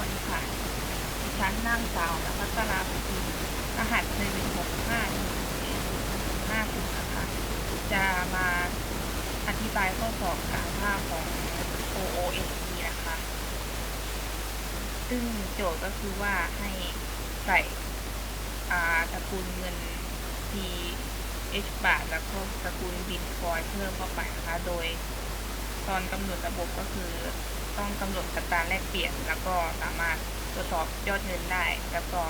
วัสดีค่ะดิฉันนางสาวนัพัตราภูรหัสหนึ่งหกห้าหนึ่งห้าศูนย์นะคะจะมาอธิบายข้อสอบการภาพของ OOSP นะคะ ซึ่งโจทย์ก็คือว่าให้ใส่ตระกูลเงิน T H บาทแล้วก็ตระกูลบิตคอยเพิ่มเข้าไปนะคะ โดยตอนกำหนดระบบก็คือ ต้องกำหนดอัตราแลกเปลี่ยน แล้วก็สามารถตรวจสอบยอดเงินได้ แล้วก็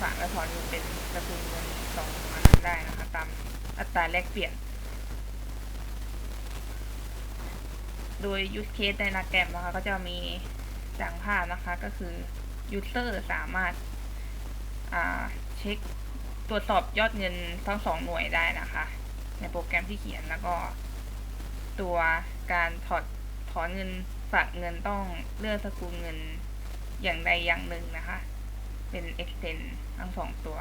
ฝากและถอนเงินเป็นตระกูลเงินสองอันนั้นได้นะคะตามอัตราแลกเปลี่ยน โดย use case ในหน้าแกรมนะคะก็จะมีดังภาพนะคะก็คือ user สามารถาเช็คตรวจสอบยอดเงินทั้งสองหน่วยได้นะคะ ในโปรแกรมที่เขียนแล้วก็ตัวการถอดถอนเงิน ฝากเงินต้องเลือกสกุลเงินอย่างใดอย่างหนึ่งนะคะ เป็น extend ทั้งสองตัว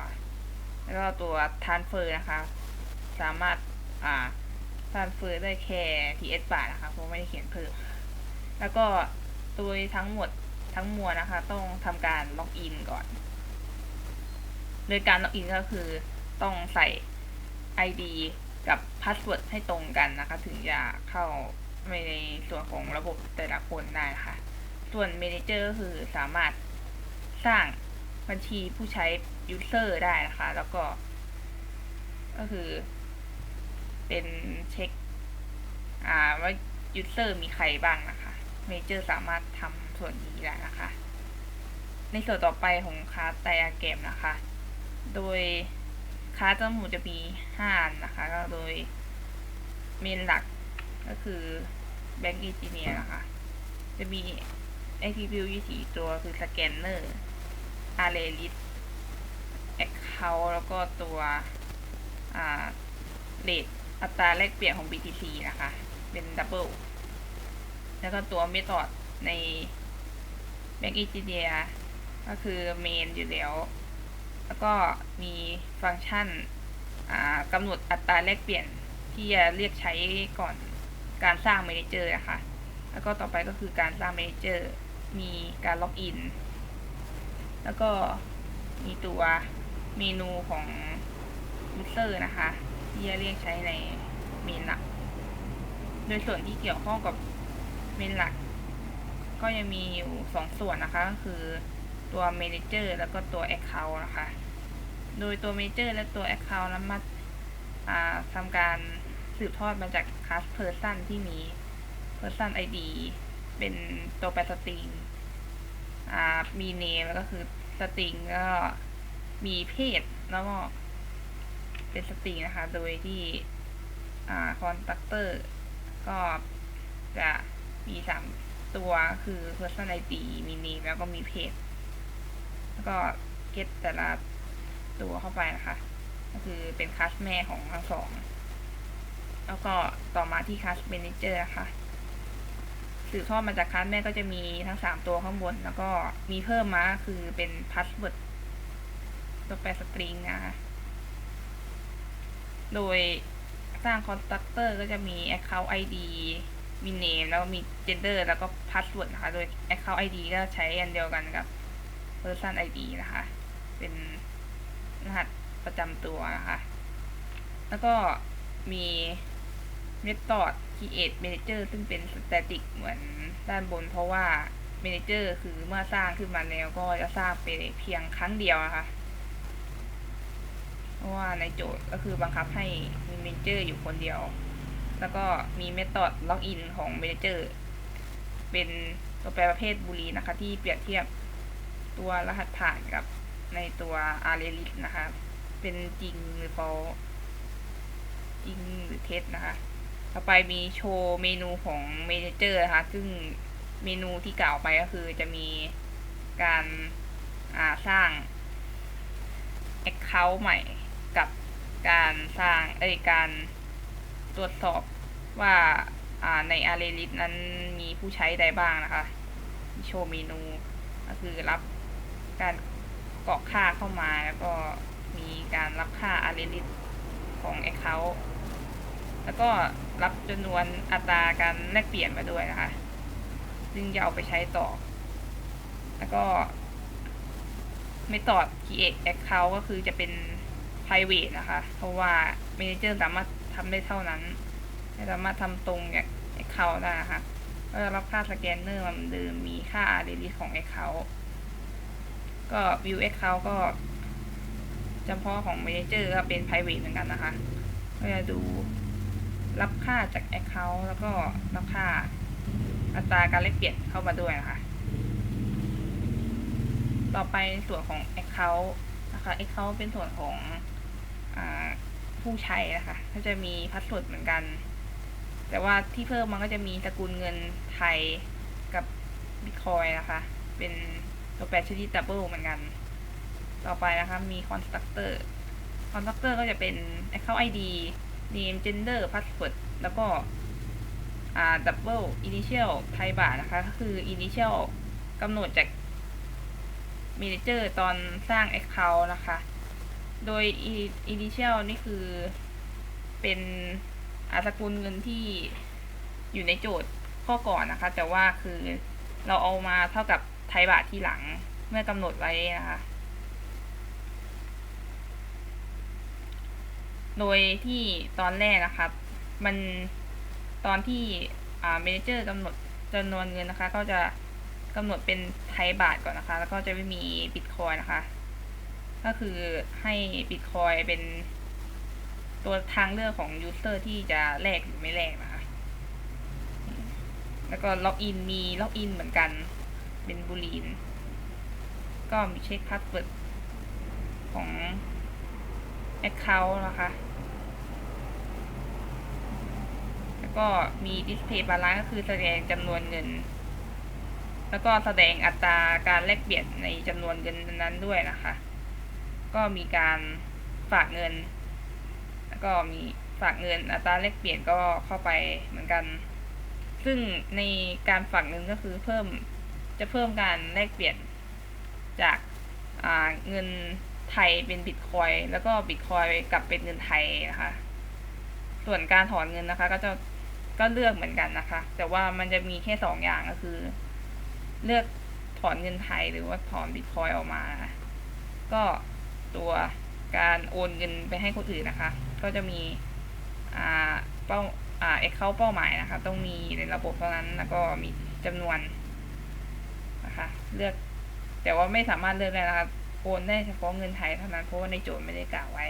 แล้วก็ตัว transfer นะคะ สามารถอ่า transfer ได้แค่ TS บาทนะคะเพราะไม่ได้เขียนเพิ่ม แล้วก็โดยทั้งหมดทั้งมวลนะคะ ต้องทำการล็อกอินก่อน โดยการล็อกอินก็คือต้องใส่ ID กับพาสเวิร์ดให้ตรงกันนะคะ ถึงจะเข้า ในส่วนของระบบแต่ละคนได้ค่ะ ส่วน Manager ก็คือสามารถสร้างบัญชีผู้ใช้ User ได้นะคะ แล้วก็ ก็คือ เป็นเช็ค อ่าว่า User มีใครบ้างนะคะ Manager สามารถทำส่วนนี้ได้นะคะ ในส่วนต่อไปของคลาสไดอะแกรมนะคะ โดยคลาสทั้งหมดจะมีห้าอันนะคะ ก็โดยเมนหลักก็คือ Bank Engineer นะคะ จะมี attribute ยี่สี่ตัวคือ Scanner Array List Account แล้วก็ตัวอ่า Rate อัตราแลกเปลี่ยนของ BTC นะคะ เป็น Double แล้วก็ตัว Method ใน Bank Engineer ก็คือ Main อยู่แล้ว แล้วก็มีฟังก์ชันกำหนดอัตราแลกเปลี่ยนที่จะเรียกใช้ก่อน การสร้างเมนเจอร์อะค่ะแล้วก็ต่อไปก็คือการสร้างเมนเจอร์มีการล็อกอิน แล้วก็มีตัวเมนูของ User นะคะ ที่จะเรียกใช้ในเมนหลัก โดยส่วนที่เกี่ยวข้องกับเมนหลัก ก็ยังมีอยู่สองส่วนนะคะ ก็คือตัว Manager แล้วก็ตัว Account นะคะ โดยตัว Manager และตัว Account นั้นมาทำการ สืบทอดมาจาก class person ที่มี person ID เป็นตัวแปรสตริงมี name แล้วก็คือสตริงก็มีเพศแล้วก็เป็นสตริงนะคะ โดยที่คอนตัคเตอร์ก็จะมีสามตัวคือ person ID มี name แล้วก็มีเพศแล้วก็เก็ตแต่ละตัวเข้าไปนะคะ ก็คือเป็นคัสแม่ของทั้งสอง แล้วก็ต่อมาที่คัสเมนเจอร์นะคะ สืบทอดมาจากคัสแม่ก็จะมีทั้งสามตัวข้างบน แล้วก็มีเพิ่มมาคือเป็นพาสเวิร์ดตัวแปรสตริงนะคะ โดยสร้างคอนตัคเตอร์ก็จะมี Account ID มี name แล้วมี gender แล้วก็ password นะคะ โดย Account ID ก็ใช้อันเดียวกันกับ person ID นะคะ เป็นรหัสประจำตัวนะคะ แล้วก็มี method create manager ซึ่งเป็น static เหมือนด้านบน เพราะว่า manager คือเมื่อสร้างขึ้นมาแล้วก็จะสร้างไปเพียงครั้งเดียวนะคะเพราะว่าในโจทย์ก็คือบังคับให้มี manager อยู่คนเดียว แล้วก็มี method login ของ manager เป็นตัวแปรประเภทบูลีนะคะ ที่เปรียบเทียบตัวรหัสผ่านกับในตัว a r r a y list นะคะ เป็นจริงหรือ false จริงหรือเท็จนะคะ ต่อไปมีโชว์เมนูของ Manager นะคะ ซึ่งเมนูที่กล่าวไปก็คือจะมีการาสร้าง Account ใหม่กับการสร้างเอ้ยการตรวจสอบว่าใน Array list นั้นมีผู้ใช้ใดบ้างนะคะ โชว์เมนูก็คือรับการกรอกค่าเข้ามาแล้วก็มีการรับค่า array list ของ account แล้วก็รับจำนวนอัตราการแลกเปลี่ยนมาด้วยนะคะ ซึ่งจะเอาไปใช้ต่อ แล้วก็ method create account ก็คือจะเป็น private นะคะ เพราะว่า manager สามารถทำได้เท่านั้น ไม่สามารถทำตรงจาก account ได้นะคะก็จะรับค่าสแกนเนอร์มือนเดิมมีค่า release ของ account ก็ view account ก็เฉพาะของ manager ก็เป็น private เหมือนกันนะคะ ก็จะดู รับค่าจาก account แล้วก็รับค่าอัตราการแลกเปลี่ยนเข้ามาด้วยนะคะ ต่อไปส่วนของ account นะคะ account เป็นส่วนของอผู้ใช้นะคะ ก็จะมีพาสเวิร์เหมือนกัน แต่ว่าที่เพิ่มมันก็จะมีสกุลเงินไทยกับบิตคอยนะคะ เป็นตัวแปรชนิดดับเบิลเหมือนกัน ต่อไปนะคะมี constructor constructor ก็จะเป็น account ID name gender password แล้วก็อ่า double initial ไทยบาทนะคะ ก็คือ initial กำหนดจาก manager ตอนสร้าง account นะคะ โดย initial นี่คือเป็นอาสกุลเงินที่อยู่ในโจทย์ข้อก่อนนะคะ แต่ว่าคือเราเอามาเท่ากับไทยบาทที่หลังเมื่อกำหนดไว้นะคะ โดยที่ตอนแรกนะครับ มันตอนที่เมนเจอร์กำหนดจำนวนเงินนะคะ ก็จะกำหนดเป็นไทยบาทก่อนนะคะ แล้วก็จะไม่มีบิตคอยนะคะ ก็คือให้บิตคอยเป็นตัวทางเลือกของยูเซอร์ที่จะแลกหรือไม่แลกนะคะ แล้วก็ล็อกอินมีล็อกอินเหมือนกัน เป็นบูลีน ก็มีเช็คพาสเวิร์ดของ Account นะคะ แล้ว ก็มี Display Balance ก็คือแสดงจำนวนเงิน แล้วก็แสดงอัตราการแลกเปลี่ยนในจำนวนเงินนั้นด้วยนะคะ ก็มีการฝากเงิน แล้วก็มีฝากเงินอัตราแลกเปลี่ยนก็เข้าไปเหมือนกัน ซึ่งในการฝากเงินก็คือเพิ่มจะเพิ่มการแลกเปลี่ยนจากเงินไทยเป็นบิตคอยแล้วก็บิตคอยกลับเป็นเงินไทยนะคะ ส่วนการถอนเงินนะคะ ก็จะ ก็เลือกเหมือนกันนะคะ แต่ว่ามันจะมีแค่สองอย่างก็คือ เลือกถอนเงินไทยหรือว่าถอนบิตคอยออกมา ก็ตัวการโอนเงินไปให้คนอื่นนะคะ ก็จะมีอ่าเป้าอ่าเอ็กเข้าเป้าหมายนะคะ ต้องมีในระบบเท่านั้นแล้วก็มีจำนวนนะคะ เลือกแต่ว่าไม่สามารถเลือกได้นะคะโอนได้เฉพาะเงินไทยเท่านั้นเพราะว่าในโจทย์ไม่ได้กล่าวไว้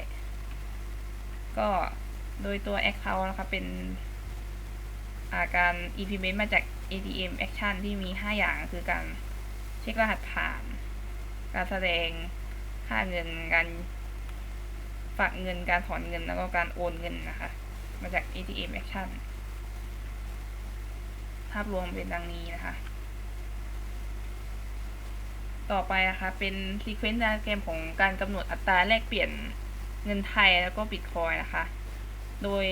ก็โดยตัว Account นะคะเป็นาการ implement มาจาก ATM action ที่มี 5 อย่างคือการเช็ครหัสผ่าน การแสดงค่าเงิน การฝากเงิน การถอนเงิน แล้วก็การโอนเงินนะคะ มาจาก ATM action ภาพรวมเป็นดังนี้นะคะ ต่อไปนะคะเป็นซีเควนต์ i แกรมของการกำหนดอัตราแลกเปลี่ยนเงินไทยแล้วก็บิตคอยนะคะ โดย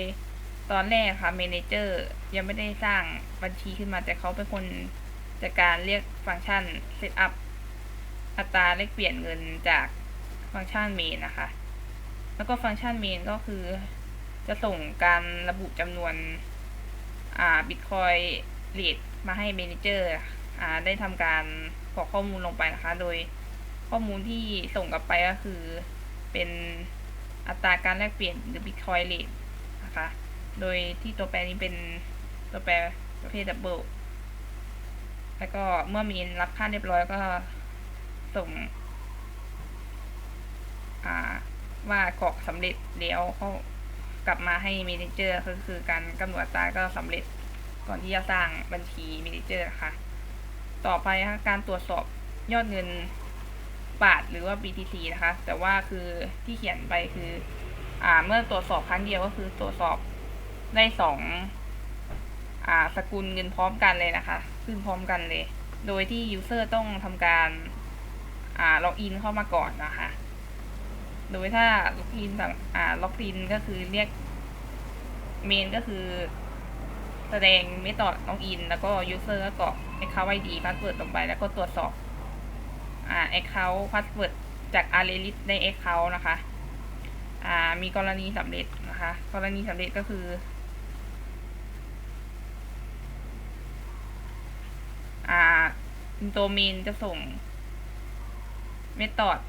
ตอนแรกค่ะเมนเจอร์ยังไม่ได้สร้างบัญชีขึ้นมาแต่เขาเป็นคนจัดการเรียกฟังก์ชัน Setup อัตราแลกเปลี่ยนเงินจากฟังก์ชัน main นะคะ แล้วก็ฟังก์ชัน main ก็คือ จะส่งการระบุจำนวนอ่าบิตคอยเรทมาให้เมนเจอร์อ่าได้ทำการกรอกข้อมูลลงไปนะคะ โดยข้อมูลที่ส่งกลับไปก็คือเป็นอัตราการแลกเปลี่ยนหรือ Bitcoin rate นะคะ โดยที่ตัวแปรนี้เป็นตัวแปรประเภทดับเบิลแล้วก็เมื่อมีนรับค่าเรียบร้อยก็ส่งว่ากรอกสำเร็จเดียวเขากลับมาให้เมนเจอร์ก็คือการกำหนดตาก็สำเร็จก่อนที่จะสร้างบัญชีเมนเจอร์นะคะต่อไปการตรวจสอบยอดเงินบาทหรือว่า BTC นะคะ แต่ว่าคือที่เขียนไปคือ อ่า เมื่อตรวจสอบครั้งเดียวก็คือตรวจสอบ ได้สองอ่าสกุลเงินพร้อมกันเลยนะคะ ขึ้นพร้อมกันเลย โดยที่ยูเซอร์ต้องทำการอ่าล็อกอินเข้ามาก่อนนะคะ โดยถ้าล็อกอินอ่าล็อกอินก็คือเรียกเมนก็คือแสดงเมธอดล็อกอิน แล้วก็ยูเซอร์ก็กรอก Account ID Password ลงไป แล้วก็ตรวจสอบอ่า Account Password จาก a r r e l i s t ใน Account นะคะ อ่ามีกรณีสำเร็จนะคะ กรณีสำเร็จก็คือ อ่าตัวเมนจะส่งเมธอด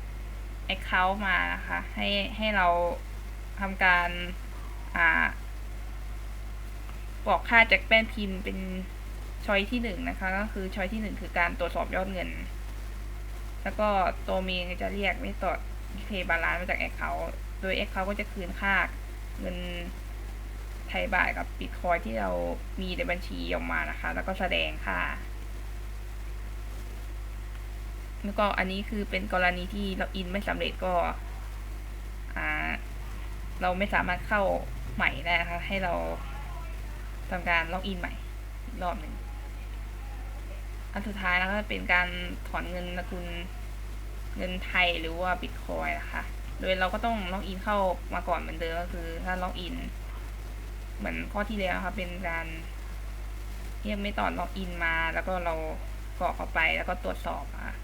account มานะคะ ให้ให้เราทำการอ่าบอกค่าจากแป้นพิมพ์เป็นช้อยที่หนึ่งนะคะ ก็คือช้อยที่หนึ่งคือการตรวจสอบยอดเงิน แล้วก็ตัวเมนจะเรียกเมธอดเพย์บาลานซ์มาจาก account โดย account ก็จะคืนค่าเงินไทยบาทกับบิตคอยที่เรามีในบัญชีออกมานะคะ แล้วก็แสดงค่า แล้วก็อันนี้คือเป็นกรณีที่เราอินไม่สำเร็จก็อ่าเราไม่สามารถเข้าใหม่ได้นะคะ ให้เราทำการล็อกอินใหม่รอบหนึ่งอันสุดท้ายแล้วก็เป็นการถอนเงินสกุลเงินไทยหรือว่าบิตคอยนะคะ โดยเราก็ต้องล็อกอินเข้ามาก่อนเหมือนเดิมก็คือถ้าล็อกอิน เหมือนข้อที่แล้วครับเป็นการเรียกไม่ตอล็อกอินมา แล้วก็เรากรอกเข้าไปแล้วก็ตรวจสอบอะ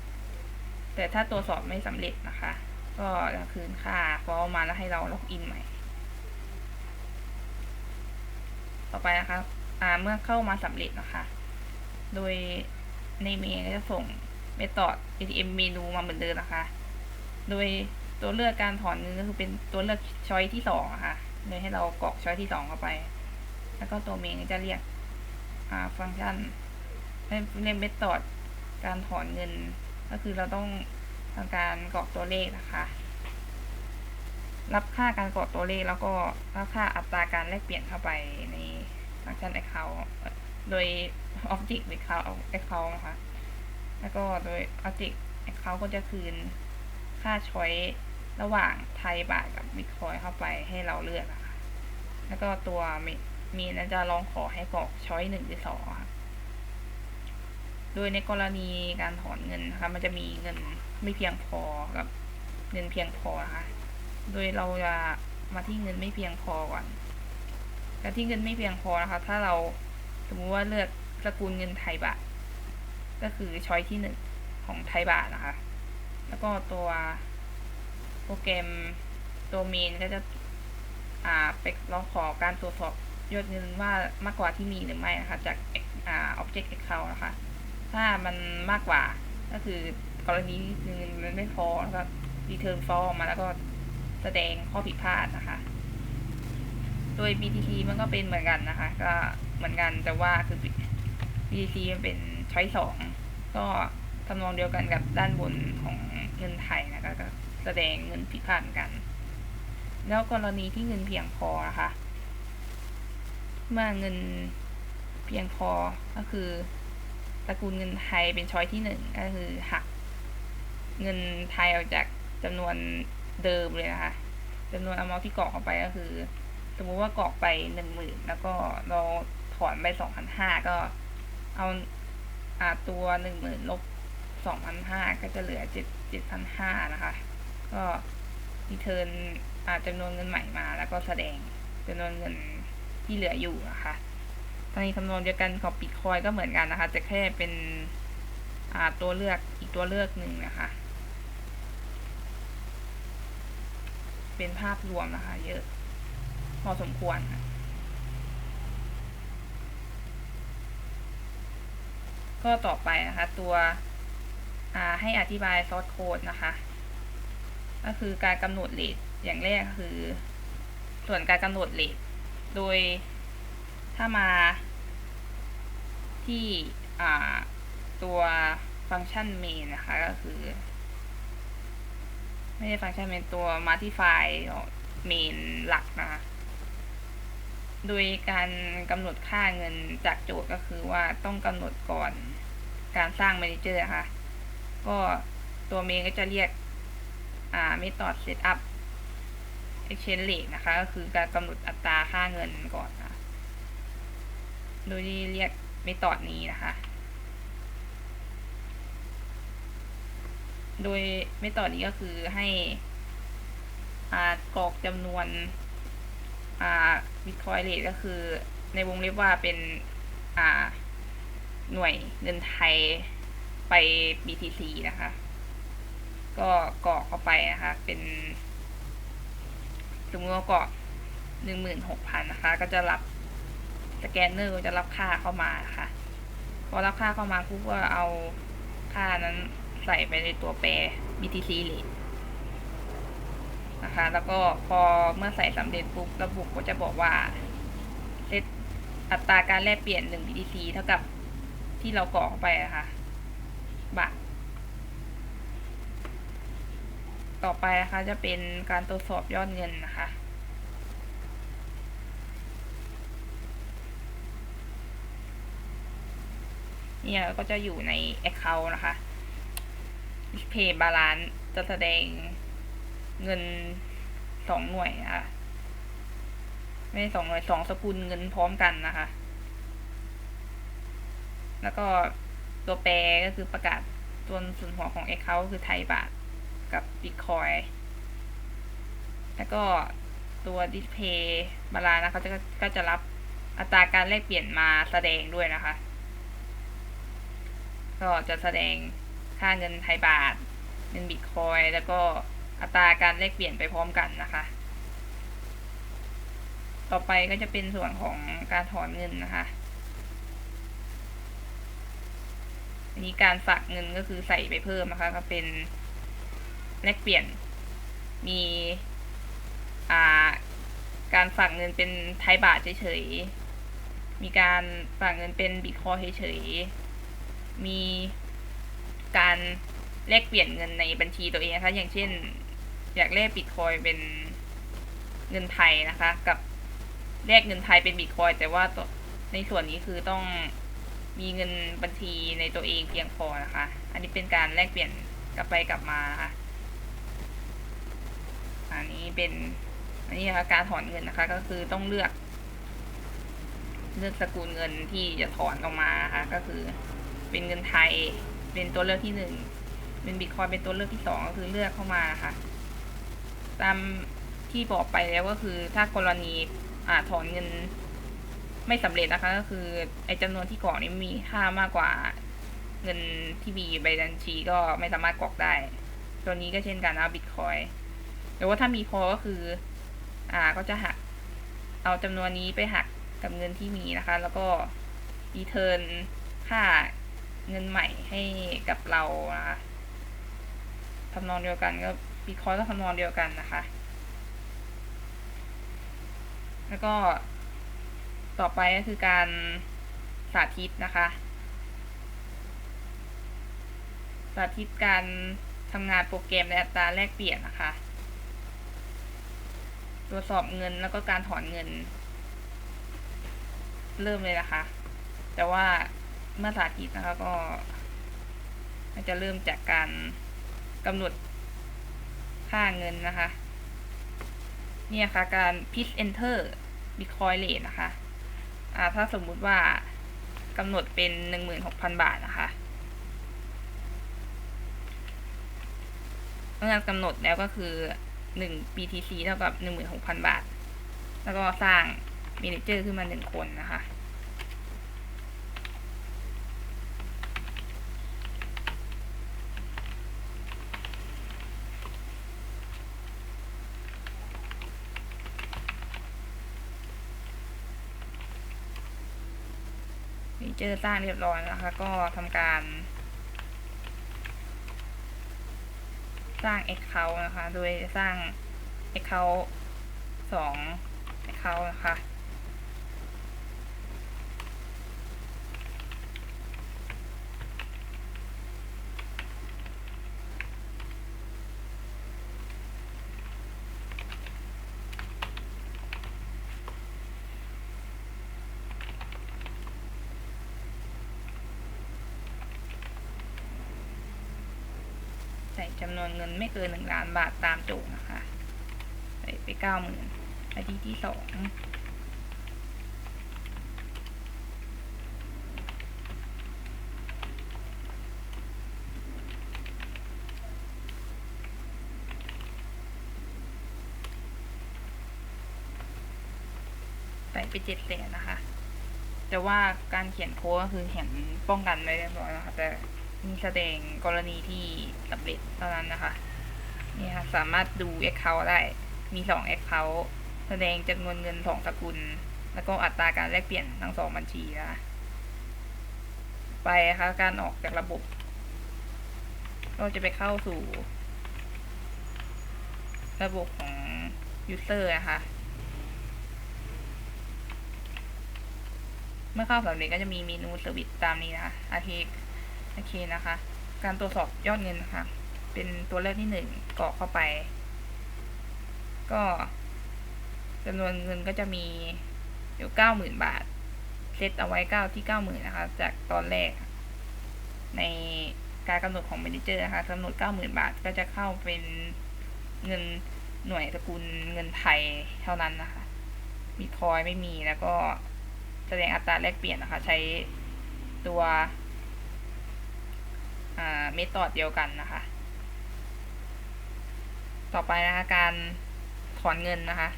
แต่ถ้าตรวสอบไม่สำเร็จนะคะ ก็จะคืนค่าฟองมาแล้วให้เราล็อกอินใหม่ ต่อไปนะคะอ่าเมื่อเข้ามาสำเร็จนะคะ โดยในเมลก็จะส่งเมธอด ATM เมนูมาเหมือนเดิมนะคะ โดยตัวเลือกการถอนเงินก็คือเป็นตัวเลือกช้อยที่สองะค่ะโดยให้เรากรอกช้อยที่สองเข้าไป แล้วก็ตัวเมนจะเรียกฟังก์ชันเรียกเมธอดการถอนเงิน ก็คือเราต้องทำการกรอกตัวเลขนะคะ รับค่าการกรอกตัวเลขแล้วก็รับค่าอัตราการแลกเปลี่ยนเข้าไปในฟังก์ชัน account โดย object account account นะคะ แล้วก็โดย object account ก็จะคืนค่าช้อยระหว่างไทยบาทกับบิตคอยเข้าไปให้เราเลือกอะค่ะแล้วก็ตัวมีมีนจะลองขอให้กรอกช้อยหนึ่งหรือสองค่ะ โดยในกรณีการถอนเงินนะคะ มันจะมีเงินไม่เพียงพอกับเงินเพียงพอนะคะโดยเราจะมาที่เงินไม่เพียงพอก่อนการที่เงินไม่เพียงพอนะคะ ถ้าเราสมมติว่าเลือกสกุลเงินไทยบาท ก็คือช้อยที่หนึ่งของไทยบาทนะคะ แล้วก็ตัวโปรแกรมตัวเมนก็จะอ่าไปลองขอการตรวจสอบยอดเงินว่ามากกว่าที่มีหรือไม่นะคะ จากอ่า object account นะคะ ถ้ามันมากกว่า ก็คือกรณีเงินมันไม่พอแล้วก็ return fall ออกมาแล้วก็แสดงข้อผิดพลาดนะคะ โดย BTC มันก็เป็นเหมือนกันนะคะ ก็เหมือนกันแต่ว่าคือ BTC มันเป็นช้อยสองก็ทำนองเดียวกันกับด้านบนของเงินไทยนะคะก็แสดงเงินผิดพลาดเหมือนกัน แล้วกรณีที่เงินเพียงพอนะคะเมื่อเงินเพียงพอก็คือ ระกูลเงินไทยเป็นช้อยที่หนึ่งก็คือหักเงินไทยออกจากจำนวนเดิมเลยนะคะจำนวนอมอที่กรอกเข้าไปก็คือ สมมุติว่ากรอกไปหนึ่งหมื่นแล้วก็เราถอนไปสองพันห้าก็เอาอ่าตัวหนึ่งหมื่นลบสองพันห้าก็จะเหลือเจ็ดเจ็ดพันห้านะคะ ก็รีเทิร์นอ่าจำนวนเงินใหม่มา แล้วก็แสดงจำนวนเงินที่เหลืออยู่นะคะ ตอนนี้คำนวณเดียวกันของบิตคอยก็เหมือนกันนะคะจะแค่เป็นตัวเลือกอีกตัวเลือกหนึ่งนะคะ เป็นภาพรวมนะคะ เยอะพอสมควรนะก็ต่อไปนะคะ ตัวให้อธิบายซอสโค้ดนะคะ ก็คือการกำหนดเลทอย่างแรกคือ ส่วนการกำหนดเลทโดย ถ้ามาที่ตัวฟังก์ชัน main นะคะก็คือ ไม่ใช่ฟังก์ชัน main ตัว multify main หลักนะคะโดยการกำหนดค่าเงินจากโจทย์ก็คือว่าต้องกำหนดก่อนการสร้าง manager ค่ะก็ตัวเมนก็จะเรียกอ่า method setup exchange rate นะคะ ก็คือการกำหนดอัตราค่าเงินก่อนนะ โดยที่เรียกเมธอดนี้นะคะ โดยเมธอดนี้ก็คือให้อ่ากรอกจำนวนอ่าบิตคอยเลทก็คือในวงเล็บว่าเป็นอ่าหน่วยเงินไทยไป BTC นะคะ ก็กรอกเข้าไปนะคะ เป็นสมมติว่ากรอกหนึ่งหมื่นหกพันนะคะ ก็จะรับ สแกนเนอร์จะรับค่าเข้ามาค่ะ พอรับค่าเข้ามาปุ๊บก็เอาค่านั้นใส่ไปในตัวแปร BTC rate นะคะ แล้วก็พอเมื่อใส่สำเร็จปุ๊บระบบก็จะบอกว่าเซตอัตราการแลกเปลี่ยน1 BTC เท่ากับที่เรากรอกไปนะคะบาทต่อไปนะคะจะเป็นการตรวจสอบยอดเงินนะคะ เนี่ยก็จะอยู่ใน Account นะคะ Display Balance จะแสดงเงินสองหน่วยนะคะไม่สองหน่วยสองสกุลเงินพร้อมกันนะคะ แล้วก็ตัวแปรก็คือประกาศตัวส่วนหัวของ Account คือไทยบาทกับ Bitcoin แล้วก็ตัว Display Balance นะคะจะก็จะรับอัตราการแลกเปลี่ยนมาแสดงด้วยนะคะ ก็จะแสดงค่าเงินไทยบาท เงินบิตคอยแล้วก็อัตราการแลกเปลี่ยนไปพร้อมกันนะคะ ต่อไปก็จะเป็นส่วนของการถอนเงินนะคะ อันนี้การฝากเงินก็คือใส่ไปเพิ่มนะคะ ก็เป็นแลกเปลี่ยน มีอ่าการฝากเงินเป็นไทยบาทเฉยๆ มีการฝากเงินเป็นบิตคอยเฉยๆ มีการแลกเปลี่ยนเงินในบัญชีตัวเองนะคะ อย่างเช่น อยากแลกบิตคอยเป็นเงินไทยนะคะ กับแลกเงินไทยเป็นบิตคอยแต่ว่าในส่วนนี้คือต้องมีเงินบัญชีในตัวเองเพียงพอนะคะ อันนี้เป็นการแลกเปลี่ยนกลับไปกลับมาค่ะอันนี้เป็นอันนี้นะคะการถอนเงินนะคะ ก็คือต้องเลือก เลือกสกุลเงินที่จะถอนออกมาค่ะก็คือ เป็นเงินไทย เป็นตัวเลือกที่หนึ่งเป็นบิตคอยเป็นตัวเลือกที่สองก็คือเลือกเข้ามาค่ะ ตามที่บอกไปแล้วก็คือถ้ากรณีอ่าถอนเงินไม่สำเร็จนะคะ ก็คือไอ้จำนวนที่กรอกนี้มีค่ามากกว่า เงินที่มีใบบัญชีก็ไม่สามารถกรอกได้ ตัวนี้ก็เช่นกันนะบิตคอยแต่ว่าถ้ามีพอก็คือ อ่าก็จะหัก เอาจำนวนนี้ไปหักกับเงินที่มีนะคะ แล้วก็รีเทิร์นค่า เงินใหม่ให้กับเรานะคะทำนองเดียวกันก็บิตคอยก็ทำนองเดียวกันนะคะ แล้วก็ต่อไปก็คือการสาธิตนะคะ สาธิตการทำงานโปรแกรมในอัตราแลกเปลี่ยนนะคะ ตรวจสอบเงินแล้วก็การถอนเงิน เริ่มเลยนะคะ แต่ว่า เมื่อสาธิตนะคะก็จะเริ่มจากการกำหนดค่าเงินนะคะ เนี่ยค่ะการ p i t enter bitcoin rate นะคะอ่าถ้าสมมุติว่ากำหนดเป็นหนึ่งหมื่นหกพันบาทนะคะเมื่อกำหนดแล้วก็คือหนึ่ง BTC เท่ากับหนึ่งหมื่นหกพันบาท แล้วก็สร้าง manager ขึ้นมาหนึ่งคนนะคะ เจอสร้างเรียบร้อยนะคะ ก็ทำการ สร้าง Account นะคะ โดยสร้าง Account สอง Account นะคะ ส่จำนวนเงินไม่เกินหนึ่งล้านบาทตามโจทย์นะคะ ใส่ไปเก้าหมื่นไอทีที่สองใส่ไปเจ็ดแสนนะคะ แต่ว่าการเขียนโค้ดก็คือเขียนป้องกันไว้เรียบร้อยนะคะแต่ มีแสดงกรณีที่สำเร็จเท่านั้นนะคะนี่ค่ะสามารถดู Account ได้มีสอง Account แสดงจำนวนเงินสองสกุล แล้วก็อัตราการแลกเปลี่ยนทั้งสองบัญชีนะคะไปนะคะการออกจากระบบก็จะไปเข้าสู่ ระบบของ user นะคะเมื่อเข้าสำเร็จก็จะมีเมนูเซอร์วิสตามนี้นะคะโอเคโอเคนะคะ การตรวจสอบยอดเงินนะคะ เป็นตัวเลขที่หนึ่งกรอกเข้าไป ก็จำนวนเงินก็จะมีอยู่เก้าหมื่นบาท เซตเอาไว้เก้าที่เก้าหมื่นนะคะ จากตอนแรก ในการกำหนดของเมนเจอร์นะคะกำหนดเก้าหมื่นบาทก็จะเข้าเป็นเงินหน่วยสกุลเงินไทยเท่านั้นนะคะบิตคอยไม่มีแล้วก็แสดงอัตราแลกเปลี่ยนนะคะ ใช้ตัว เมธอดเดียวกันนะคะ ต่อไปนะคะการถอนเงินนะคะ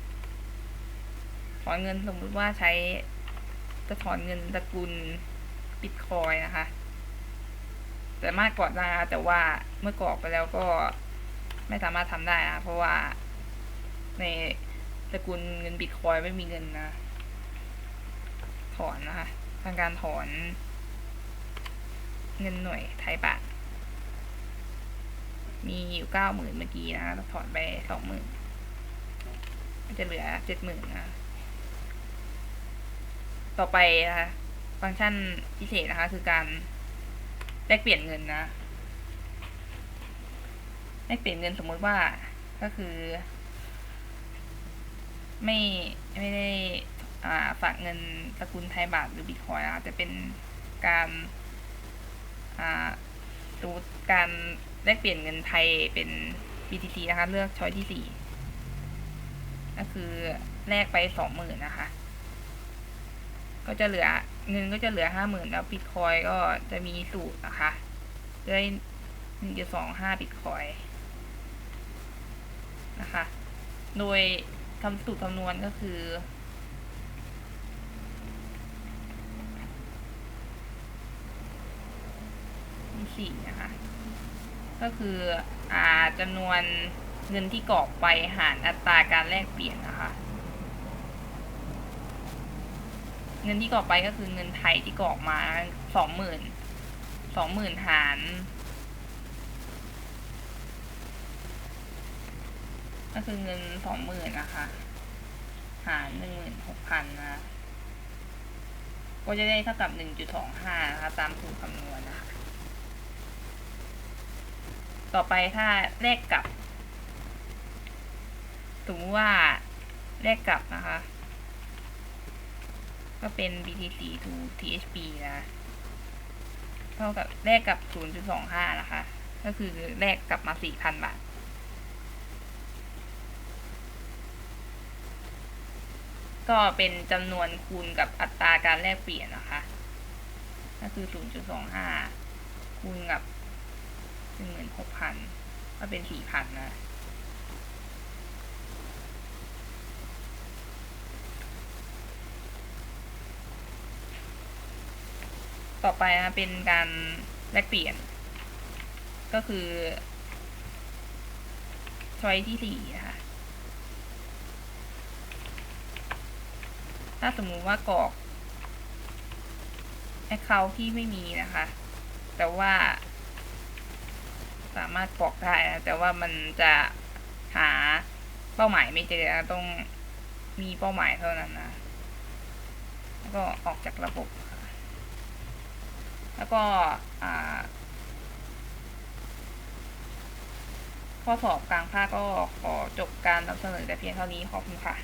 ถอนเงินสมมติว่าใช้ จะถอนเงินตระกูลบิตคอยนะคะ แต่มากกว่าได้นะแต่ว่าเมื่อกรอกไปแล้วก็ไม่สามารถทำได้นะเพราะว่าในตระกูลเงินบิตคอยไม่มีเงินนะ ถอนนะคะทางการถอน เงินหน่วยไทยบาท มีอยู่เก้าหมื่นเมื่อกี้นะถอนไปสองหมื่นมันจะเหลือเจ็ดหมื่นนะต่อไปนะคะฟังก์ชันพิเศษนะคะ คือการแลกเปลี่ยนเงินนะแลกเปลี่ยนเงินสมมุติว่าก็คือ ไม่ไม่ได้ฝากเงินสกุลไทยบาทหรือบิตคอยน์นะคะจะเป็นการ ดูการแลกเปลี่ยนเงินไทยเป็น BTC นะคะ เลือกช้อยที่สี่ก็คือแลกไปสองหมื่นนะคะ ก็จะเหลือเงินก็จะเหลือห้าหมื่นแล้วบิตคอยก็จะมีสูตรนะคะได้หนึ่งจุดสองห้าบิตคอยนะคะ โดยคำสูตรคำนวณก็คือ สี่นะคะ ก็คืออ่าจำนวนเงินที่กรอกไปหารอัตราการแลกเปลี่ยนนะคะ เงินที่กรอกไปก็คือเงินไทยที่กรอกมาสองหมื่นสองหมื่นหาร ก็คือเงินสองหมื่นนะคะ หารหนึ่งหมื่นหกพันนะก็จะได้เท่ากับหนึ่งจุดสองห้านะคะ ตามสูตรคำนวณนะคะ ต่อไปถ้าแลกกลับสมมติว่าแลกกลับนะคะ ก็เป็น BTC to THB นะเท่ากับแลกกับ 0.25 นะคะ ก็คือแลกกลับมา 4,000 บาท ก็เป็นจำนวนคูณกับอัตราการแลกเปลี่ยนนะคะ ก็คือ 0.25 คูณกับ 16,000ก็เป็น4,000นนะ ต่อไปนะเป็นการแลกเปลี่ยน ก็คือช้อยที่สี่นะคะถ้าสมมุติว่ากรอก Account ที่ไม่มีนะคะ แต่ว่า สามารถกรอกได้นะแต่ว่ามันจะหาเป้าหมายไม่เจอนะต้องมีเป้าหมายเท่านั้นนะแล้วก็ออกจากระบบแล้วก็ข้อสอบกลางภาคก็ขอจบการนำเสนอแต่เพียงเท่านี้ขอบคุณค่ะ